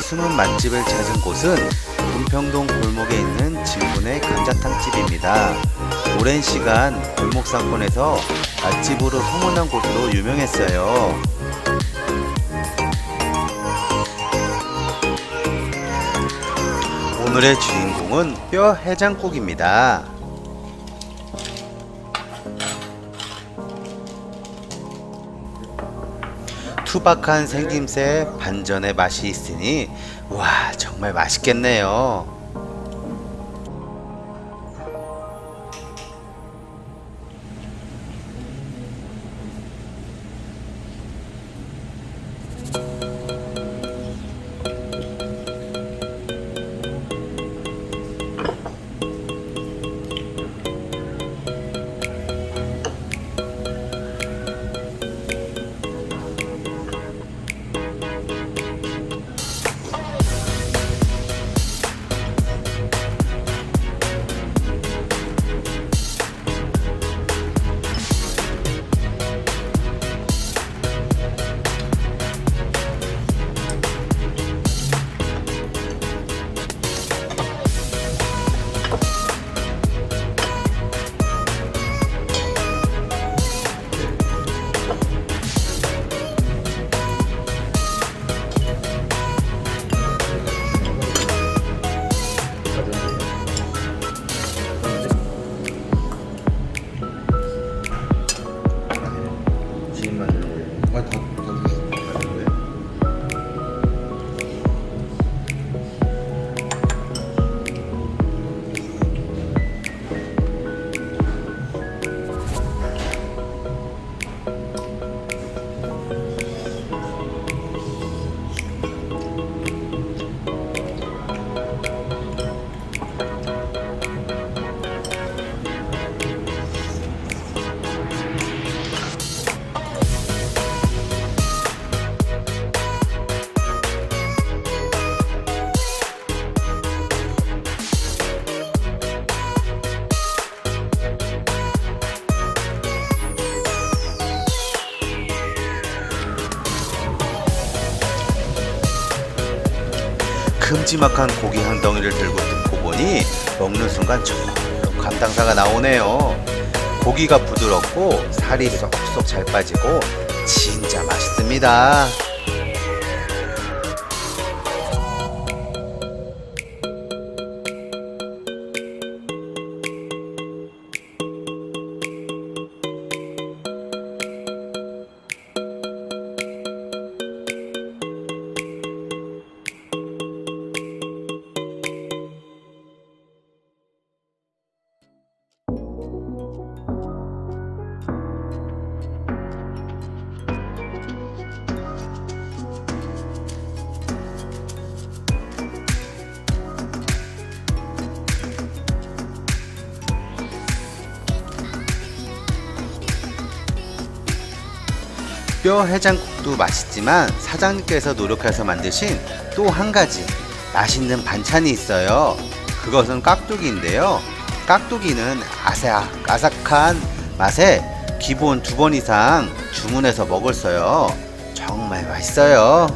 숨은 맛집을 찾은 곳은 문평동 골목에 있는 진군의 감자탕집입니다. 오랜 시간 골목 상권에서 맛집으로 소문난 곳으로 유명했어요. 오늘의 주인공은 뼈 해장국입니다. 투박한 생김새 반전의 맛이 있으니 와 정말 맛있겠네요. 큼지막한 고기 한 덩이를 들고 뜯고 보니 먹는 순간 저 감당사가 나오네요. 고기가 부드럽고 살이 쏙쏙 잘 빠지고 진짜 맛있습니다. 뼈 해장국도 맛있지만 사장님께서 노력해서 만드신 또 한 가지 맛있는 반찬이 있어요. 그것은 깍두기인데요. 깍두기는 아삭, 아삭한 맛에 기본 두 번 이상 주문해서 먹었어요. 정말 맛있어요.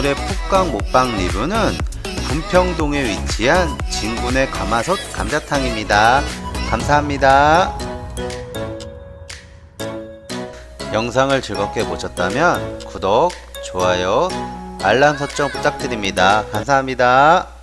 오늘의 푹강 먹방 리뷰는 분평동에 위치한 진군의 가마솥 감자탕입니다. 감사합니다. 영상을 즐겁게 보셨다면 구독, 좋아요, 알람 설정 부탁드립니다. 감사합니다.